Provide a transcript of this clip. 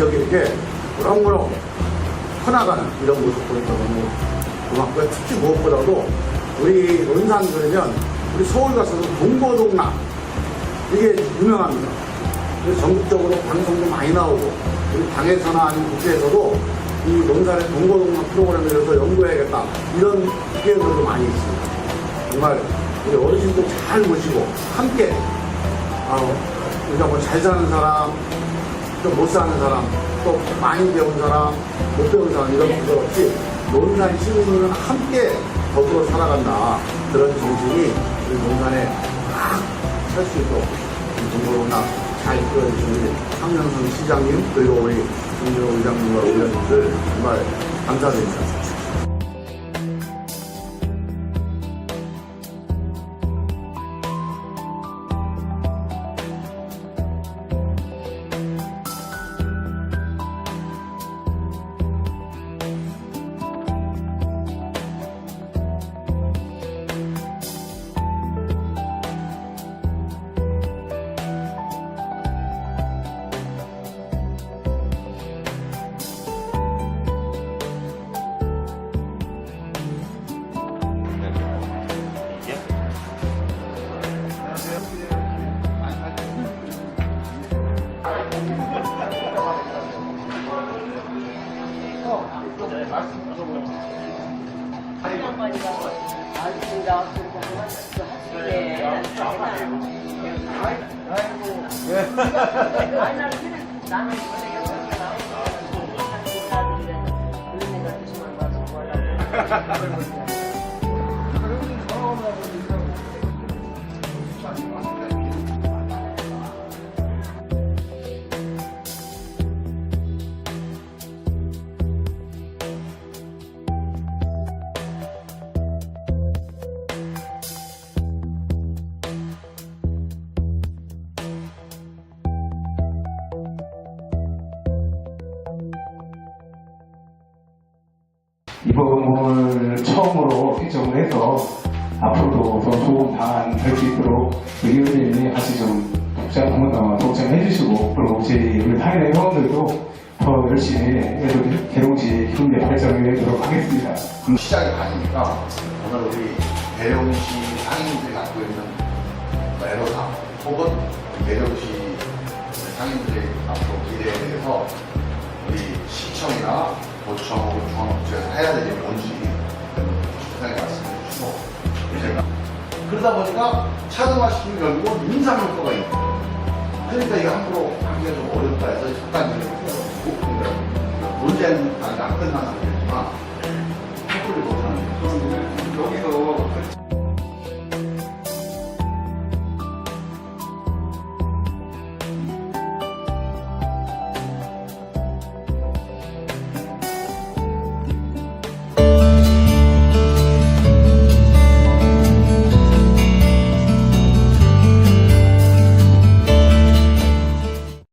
지역에 이렇게 무럭무럭 커나가는 이런 모습 보니까 너무 고맙고요. 특히 무엇보다도 우리 논산 그러면 우리 서울 가서도 동고동락 이게 유명합니다. 그래서 전국적으로 방송도 많이 나오고 우리 당에서나 아니면 국회에서도 이 논산의 동고동락 프로그램에 대해서 연구해야겠다 이런 기획들도 많이 있습니다. 정말 우리 어르신들 잘 모시고 함께 아, 우리가 뭐 잘 사는 사람, 좀 못 사는 사람, 또 많이 배운 사람, 못 배운 사람 이런 분들 없이 논산 시민은 함께 더불어 살아간다 그런 정신이 우리 논산에 딱살수 있도록 동고동락 잘 이끌어주신 황명선 시장님 그리고 우리 김준호 의장님과 의원님들 정말 감사드립니다. 나는 원래 여기서 나오고 그런 애가 조심한 거 가지고 이번을 처음으로 개정을 해서 앞으로도 더 좋은 방안 될수 있도록 의원님이 같이 좀 공헌 독점해 주시고 그리고 저희 우리 타인의 회원들도 더 열심히 해서 개동시 힘내 발전을 하도록 하겠습니다. 시작이 아니니까 오늘 우리 대령시 상인들이 갖고 있는 애로사항 혹은 우리 대령시 상인들의 앞으 시청이나 도청 혹은 중앙국제에서 해야 될 일이 뭔지 충분하게 말씀해 주시고 제가 그러다 보니까 차등화시키면 결국은 인상 효과가 있는 거예요. 그러니까 이게 함부로 하기가 좀 어렵다 해서 잠깐 문제는 아직 안 못하는 그런